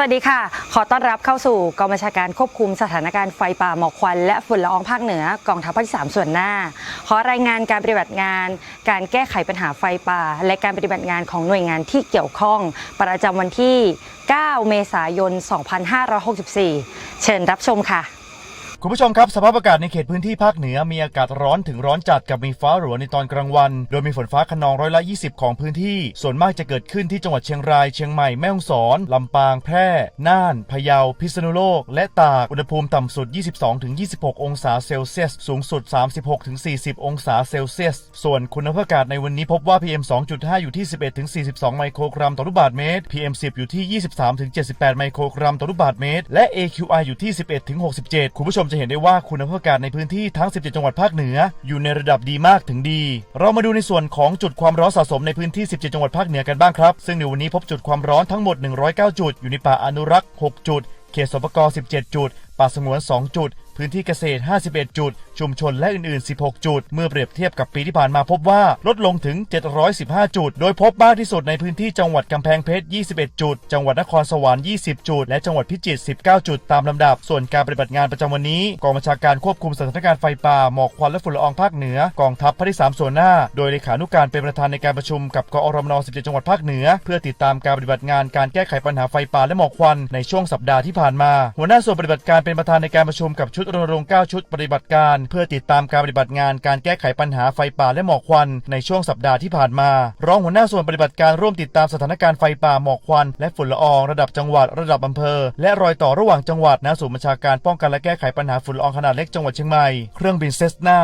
วัสดีค่ะ ขอต้อนรับเข้าสู่กองบัญชาการควบคุมสถานการณ์ไฟป่าหมอกควัน และฝุ่นละอองภาคเหนือกองทัพภาคที่ 3 ส่วนหน้า ขอรายงานการปฏิบัติงาน การแก้ไขปัญหาไฟป่า และการปฏิบัติงานของหน่วยงานที่เกี่ยวข้อง ประจำวันที่ 9 เมษายน 2564 เชิญรับชมค่ะ คุณผู้ชมครับ สภาพอากาศในเขตพื้นที่ภาคเหนือมีอากาศร้อนถึงร้อนจัดกับมีฟ้าหลัวในตอนกลางวัน โดยมีฝนฟ้าขนองร้อยละ 20 ของพื้นที่ ส่วนมากจะเกิดขึ้นที่จังหวัดเชียงราย เชียงใหม่ แม่ฮ่องสอน ลำปาง แพร่ น่าน พะเยา พิษณุโลก และตาก อุณหภูมิต่ำสุด 22-26 องศาเซลเซียส สูงสุด 36-40 องศาเซลเซียส ส่วนคุณภาพอากาศในวันนี้พบว่า PM 2.5 อยู่ที่ 11-42 ไมโครกรัมต่อลูกบาศก์เมตร PM 10 อยู่ที่ 23-78 ไมโครกรัมต่อลูกบาศก์เมตร และ AQI อยู่ที่ 11-67 คุณผู้ชมจะเห็นได้ว่าคุณภาพอากาศในพื้นที่ทั้ง 17 จังหวัดภาคเหนือ อยู่ในระดับดีมากถึงดี เรามาดูในส่วนของจุดความร้อนสะสมในพื้นที่ 17 จังหวัดภาคเหนือกันบ้างครับ ซึ่งในวันนี้พบจุดความร้อนทั้งหมด 109 จุด อยู่ในป่าอนุรักษ์ 6 จุด เขตสปก17 จุด ป่าสงวน 2 จุด พื้นที่เกษตร 51 จุด ชุมชนและอื่น ๆ 16 จุด เมื่อเปรียบเทียบกับปีที่ผ่านมาพบว่าลดลงถึง 715 จุด โดยพบมากที่สุดในพื้นที่จังหวัดกำแพงเพชร 21 จุด จังหวัดนครสวรรค์ 20 จุด และจังหวัดพิจิตร 19 จุด ตามลำดับ ส่วนการปฏิบัติงานประจำวันนี้ กองบัญชาการควบคุมสถานการณ์ไฟป่า หมอกควันและฝุ่นละอองภาคเหนือ กองทัพภาคที่ 3 ส่วนหน้า โดยเลขานุการเป็นประธานในการประชุมกับกอรมน 17 จังหวัดภาคเหนือ เพื่อติดตามการปฏิบัติงานการแก้ไขปัญหาไฟป่าและหมอกควันในช่วงสัปดาห์ที่ผ่านมา หัวหน้าส่วนปฏิบัติการเป็นประธานในการประชุมกับชุดรณรงค์9ชุดปฏิบัติการ เพื่อติดตามการปฏิบัติงานการแก้ไขปัญหาไฟป่าและหมอกควันในช่วงสัปดาห์ที่ผ่านมา รองหัวหน้าส่วนปฏิบัติการร่วมติดตามสถานการณ์ไฟป่าหมอกควัน และฝุ่นละอองระดับจังหวัดระดับอำเภอ และรอยต่อระหว่างจังหวัดณศูนย์บัญชาการป้องกันและแก้ไขปัญหาฝุ่นละอองขนาดเล็กจังหวัดเชียงใหม่เครื่องบินเซสนา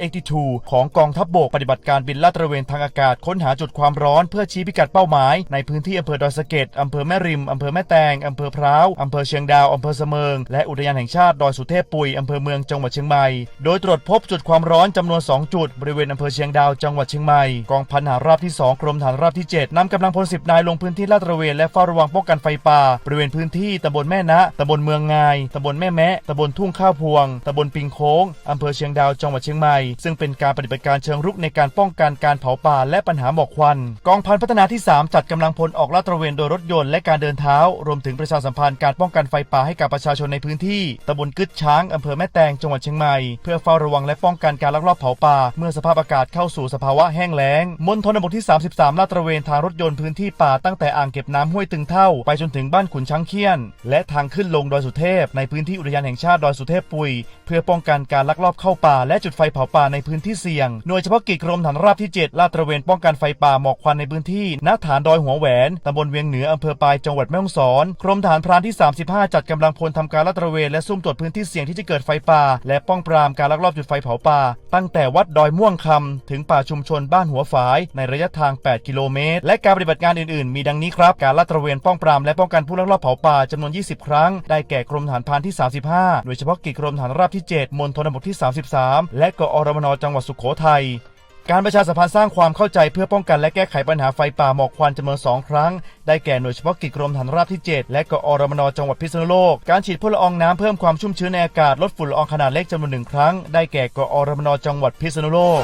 182ของกองทัพบกปฏิบัติการบินลาดตระเวนทางอากาศค้นหาจุดความร้อนเพื่อชี้พิกัดเป้าหมาย ในพื้นที่อำเภอดอยสะเก็ดอำเภอแม่ริมอำเภอแม่แตงอำเภอพร้าวอำเภอเชียงดาวอำเภอเสมิงและอุทยานแห่งชาติดอยสุเทพปุยอำเภอเมืองจังหวัดเชียงใหม่ โดยตรวจพบจุดความร้อนจำนวน 2 จุด บริเวณอำเภอเชียงดาวจังหวัดเชียงใหม่ กองพันหารราบที่ 2 กรมฐานราบที่ 7นำกำลังพล 10 นายลงพื้นที่ลาดตระเวนและเฝ้าระวังป้องกันไฟป่า บริเวณพื้นที่ตำบลแม่นะตำบลเมืองงายตำบลแม่แมะตำบลทุ่งข้าวพวงตำบลปิงโค้งอำเภอเชียงดาวจังหวัดเชียงใหม่ ซึ่งเป็นการปฏิบัติการเชิงรุกในการป้องกันการเผาป่าและปัญหาหมอกควัน กองพันพัฒนาที่ 3 จัดกำลังพลออกลาดตระเวนโดยรถยนต์และการเดินเท้ารวมถึงประชาสัมพันธ์การป้องกันไฟป่าให้กับประชาชนในพื้นที่ตำบลกึดช้างอำเภอแม่แตงจังหวัดเชียงใหม่ เพื่อเฝ้าระวังและป้องกันการลักลอบเผาป่า เมื่อสภาพอากาศเข้าสู่สภาวะแห้งแล้ง มณฑลบกที่ 33 ลาดตระเวนทางรถยนต์พื้นที่ป่าตั้งแต่อ่างเก็บน้ำห้วยตึงเท่า ไปจนถึงบ้านขุนช้างเคียน และทางขึ้นลงดอยสุเทพ ในพื้นที่อุทยานแห่งชาติดอยสุเทพปุย เพื่อป้องกันการลักลอบเข้าป่า และจุดไฟเผาป่าในพื้นที่เสี่ยง หน่วยเฉพาะกิจกรมฐานราบที่ 7 ลาดตระเวนป้องกันไฟป่าหมอกควันในพื้นที่ณฐานดอยหัวแหวนตำบลเวียงเหนืออำเภอปายจังหวัดแม่ฮ่องสอนกรมฐานพรานที่ 35 จัดกำลังพลทำการลาดตระเวนและซุ่มตรวจพื้นที่เสี่ยงที่จะเกิดไฟป่า และป้องปรามการลักลอบจุดไฟเผาป่า ตั้งแต่วัดดอยม่วงคำถึงป่าชุมชนบ้านหัวฝาย ในระยะทาง 8 กิโลเมตร และการปฏิบัติงานอื่นๆ มีดังนี้ครับ การลาดตระเวนป้องปรามและป้องกันผู้ลักลอบเผาป่าจำนวน 20 ครั้ง ได้แก่กรมฐานพรานที่ 35 โดยเฉพาะกิจกรมฐานราบที่ 7 มณฑลบกที่ 33 และกอรมนจังหวัดสุโขทัย การประชาสัมพันธ์สร้างความเข้าใจเพื่อป้องกันและแก้ไขปัญหาไฟป่าหมอกควันจำนวน 2 ครั้ง ได้แก่หน่วยเฉพาะกิจกรมฐานราบที่ 7 และกอรมนจังหวัดพิษณุโลก การฉีดพ่นละอองน้ำเพิ่มความชุ่มชื้นในอากาศลดฝุ่นละอองขนาดเล็กจำนวนหนึ่งครั้ง ได้แก่กอรมนจังหวัดพิษณุโลก